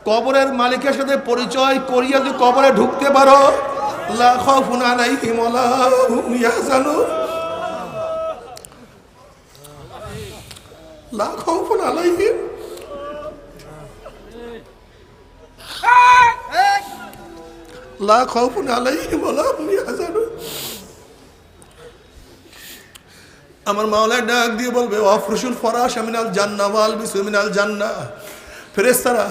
কবরের মালিকের সাথে পরিচয় করিয়া যদি কবরে ঢুকতে পারো আমার মাওলায় ডাক দিয়ে বলবে অফরুসুল ফরাস আমিনাল জান্না ওয়াল বিসমিনাল জান্না ফেরেস্তারা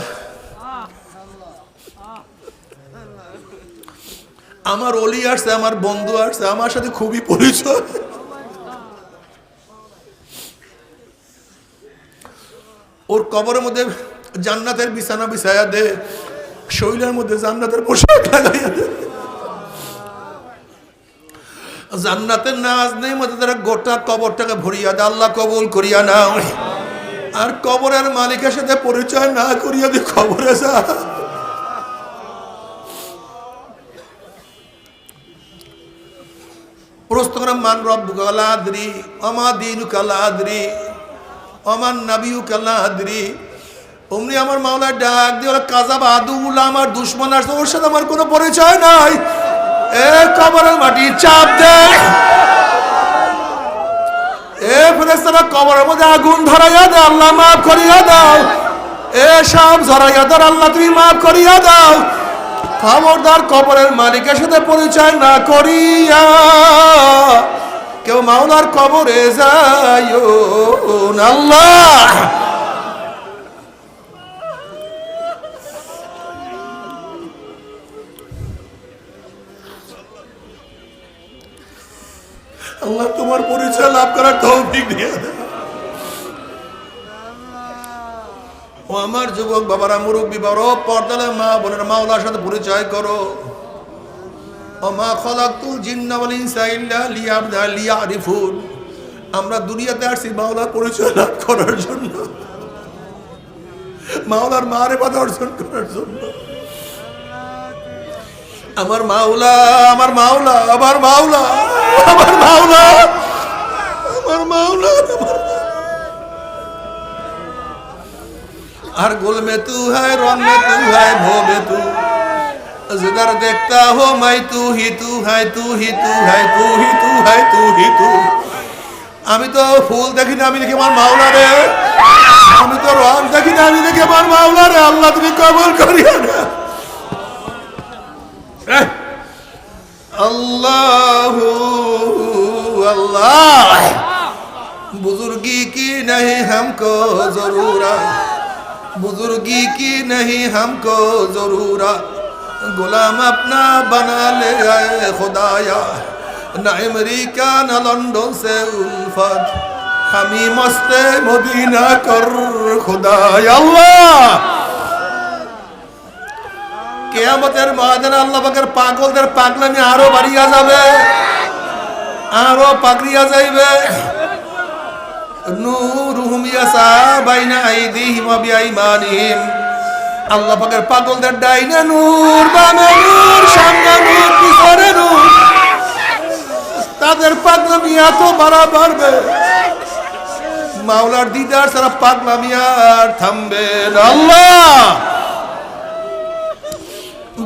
আমার অলি আসছে, আমার বন্ধু আসছে, আমার সাথে খুবই পরিচয়। ওর কবরের মধ্যে জান্নাতের বিছানা বিছায়া দে, শৈলের মধ্যে জান্নাতের পোশাক লাগাইয়া দে। জান্নাতের নাজ নেই, মধ্যে তারা গোটা কবরটাকে ভরিয়া দে, আল্লাহ কবুল করিয়া নাও। আর কবরের মালিকের সাথে পরিচয় না করিয়া দে, কবরে যা। প্রশ্ন করে মান রব কালাদ্রি অমা দিন কালাদ্রি অমান নাবিউ কালাদ্রি অমনি আমার মাওলার ডাক দিয়ে ওরা কাজাব আদুল আমার দুশ্মন আসছে, ওর সাথে আমার কোনো পরিচয় নাই। এ কবরের মাটি চাপ দে। এ কবরের মধ্যে আগুন ধরাইয়া আল্লাহ মাফ করিয়া দাও। এ সব ধরাইয়া দাও আল্লাহ তুমি মাফ করিয়া দাও। খবরদার কবরের মালিকের সাথে পরিচয় না করিয়া কেউ মাওলার কবরে আল্লাহ। আল্লাহ তোমার পরিচয় লাভ করার তৌফিক দিয়ে দেয় ও আমার যুবক বাবারা, মুরব্বী বড় পর্দালে মা বোনের মাওলার সাথে পরিচয় করো। ও মা খলাকুল জিন্নাওয়াল ইনসা ইল্লা লিয়াবদা লিয়ারিফুন। আমরা দুনিয়াতে আসছি মাওলার পরিচয় লাভ করার জন্য। মাওলার মারে বাধা অর্জন করার জন্য। আমার মাওলা আমার মাওলা আমার মাওলা আমার মাওলা আমার মাওলা, আমার हर गुल में तू है रंग में तू है भो में तू जिधर देखता हो मैं तू ही तू है तू ही तू है तू ही तू है तू ही तू আমি তো ফুল দেখি না আমি দেখি আমার মাওলা রে আমি তো রং দেখি না আমি দেখি আমার মাওলা রে আল্লাহ তুমি কবল করিয়া না এহ, আল্লাহ अल्लाह बुजुर्गी की नहीं हमको जरूरत बुजुर्गी की नहीं हमको जरूरत गुलाम अपना बना ले आए खुदाया न अमेरिका न लंदन से उल्फत हमी मस्ते मदीना कर खुदाया अल्लाह কেয়ামতের ময়দানে আল্লাহ পাকের পাগলদের পাগলামি আরো বাড়িয়া যাবে আরো পাকড়িয়া যাইবে নূরুহুম ইয়াসা বাইনা আইদিহিম ওয়া বিআইমানিহিম। আল্লাহ পাকের পাগলদের ডাইনে নূর, বামে নূর, সামনে নূর, পিছনে নূর। তাদের পাগলামি এত বাড়া বাড়বে। মাওলার দিদার সারা পাগলামি আর থামবে আল্লাহ!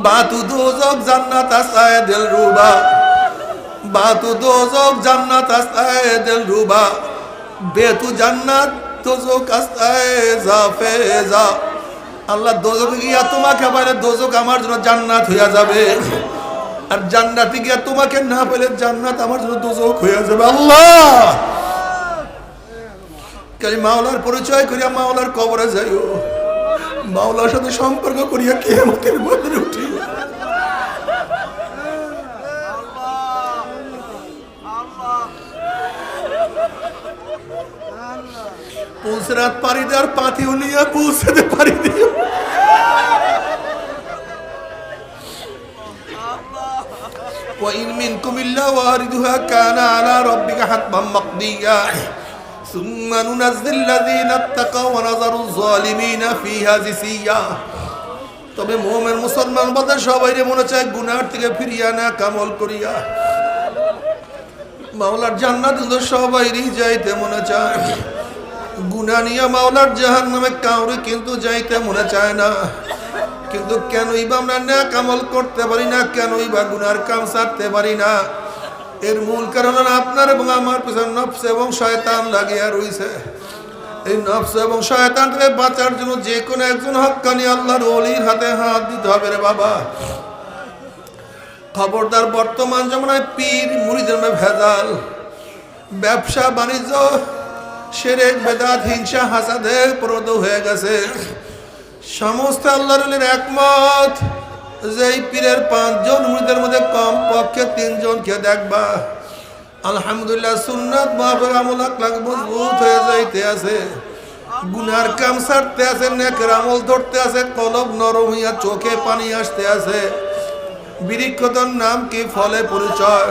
বাতু দোজক জান্নাত আসায় দিল রুবা বাতু দোজক জান্নাত আসায় দিল রুবা বেতু জান্নাত, দোজক জাফে যা আল্লাহ দোজক গিয়া তোমাকে পারে দোজক আমার জন্য জান্নাত হইয়া যাবে। আর জান্নাতে গিয়া তোমাকে না পেলে জান্নাত আমার জন্য দোজক হইয়া যাবে। আল্লাহ! কাজে মাওলার পরিচয় করিয়া মাওলার কবরে যাইও। মাওলার সাথে সম্পর্ক করিয়া কে আমাদের মধ্যে পুলসরাত পারি দেওয়ার পাথি উনিয়া পুলসাতে পারি দিও وإن منكم إلا واردها كان على ربك حتما مقضيا ثم ننزل الذين اتقوا ونذر الظالمين فيها جثيا তবে মোহামের মুসলমান বাদা সবাই মনে চায় গুনার থেকে ফিরিয়া না কামল করিয়া মাওলার জান্নাত তো সবাইরই যাইতে মনে চায় গুনা নিয়ে মাওলার জাহান নামে কাউরে কিন্তু যাইতে মনে চায় না। কিন্তু কেনই বা আমরা ন্যাক আমল করতে পারি না, কেনই বা গুনার কাম সারতে পারি না। এর মূল কারণ আপনার এবং আমার পিছনে নফস এবং শয়তান লাগিয়া রইছে। এই নফস এবং শয়তান থেকে বাঁচার জন্য যে কোনো একজন হক্কানি আল্লাহর অলির হাতে হাত দিতে হবে রে বাবা। খবরদার বর্তমান জমানায় পীর মুড়িদের ভেজাল। ব্যবসা, বাণিজ্য সেরেক বেদাত, হিংসা, হাসাদে প্রদ হয়ে গেছে। সমস্ত আল্লাহর একমত যে পীরের পাঁচজন মুড়িদের মধ্যে কম পক্ষে তিনজনকে দেখবা। আলহামদুলিল্লাহ সুন্নাত মাহবুব আমল আকলাক মজবুত হয়ে যাইতে আছে। গুনার কাম ছাড়তে আছে, নেকের আমল ধরতে আছে, কলব নরম হইয়া চোখে পানি আসতে আছে। বিরিক্ষতর নাম কি? ফলে পরিচয়।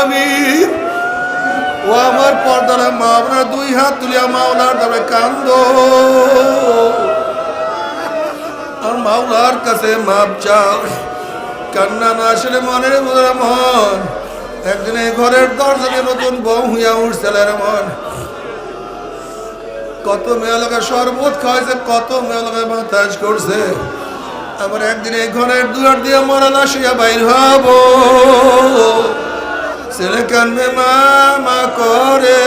আমিন। ও আমার পর্দারা মা আপনার দুই হাত তুলিয়া মাওলার দাবে কান্দ। আর মাওলার কাছে মাপ চাও। কান্না না আসলে মনের বোধরা মন। একদিন এই ঘরের দরজাকে নতুন বউ হইয়া উঠছিল মন। কত মেয়ে লোকে শরবত খাওয়াইছে, কত মেয়ে লোকে মাতাজ করছে। আবার একদিন এই ঘরের দুয়ার দিয়ে মরা লাশিয়া বাইর হব। ছেলে কানবে মামা করে।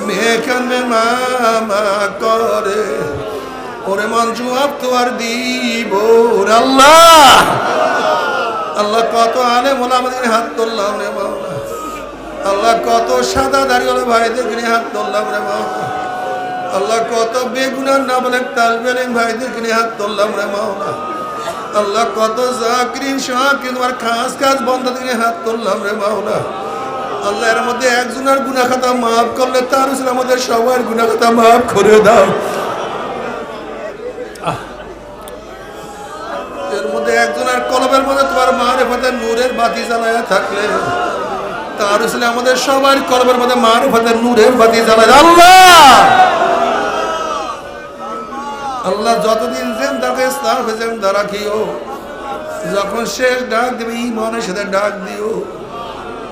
মেয়ে কানবে মামা করে। ওরে মন জুয়াব তো আর দিব আল্লাহ! আল্লাহ কত আনে মোলা আমাদের হাত তুললাম রে মাওলা আল্লাহ কত সাদা দাঁড়িয়ে ভাইদের হাত তুললাম রে মাওলা আল্লাহ কত বেগুনার নাম বলে তালবেন ভাইদের কিনে হাত তুললাম রে মাওলা। আল্লাহ কত জাকরিন, শাকিন, তোমার খাস খাস বন্ধ কিনে হাত তুললাম রে মাওলা। আল্লাহ এর মধ্যে একজনের গুনা খাতা মাফ করলে তার উপর আমাদের সবার গুনা খাতা মাফ করে দাও। এর মধ্যে একজনের কলবের মধ্যে তোমার মারে ফাতে নূরের বাতি জ্বালায়া থাকলে, তার উপর আমাদের সবার কলবের মধ্যে মারে ফাতে নূরের বাতি জ্বালায়। আল্লাহ! আল্লাহ যতদিন তাকে ইসলাম ভেজেন দ্বারা খেয়েও যখন শেষ ডাক দেবে, ইমানের সাথে ডাক দিও।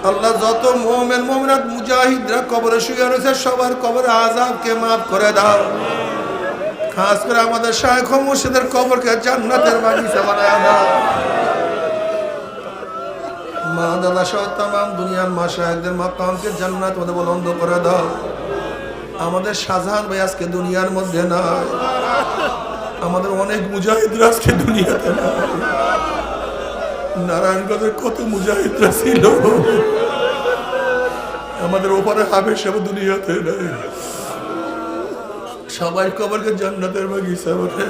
আল্লাহ যত মোমেন, মোমিনাত, মুজাহিদরা কবরে শুয়ে রয়েছে, সবার কবরে আজাবকে মাফ করে দাও। খাস করে আমাদের শায়খ মুর্শিদের কবরকে জান্নাতের বাগিচা বানায় দাও। মা, দাদা সহ তাম দুনিয়ার মা শাহেকদের মাকামকে জান্নাত মধ্যে বলন্দ করে দাও। আমাদের শাহজাহান ভাই আজকে দুনিয়ার মধ্যে নাই আমাদের অনেক মুজাহিদরা আজকে দুনিয়াতে নারায়ণগঞ্জের কত মুজাহিদরা ছিল। আমাদের ওপারে হাবে সব দুনিয়াতে নাই। সবাই কবরকে জান্নাতের বাগিচা বলে।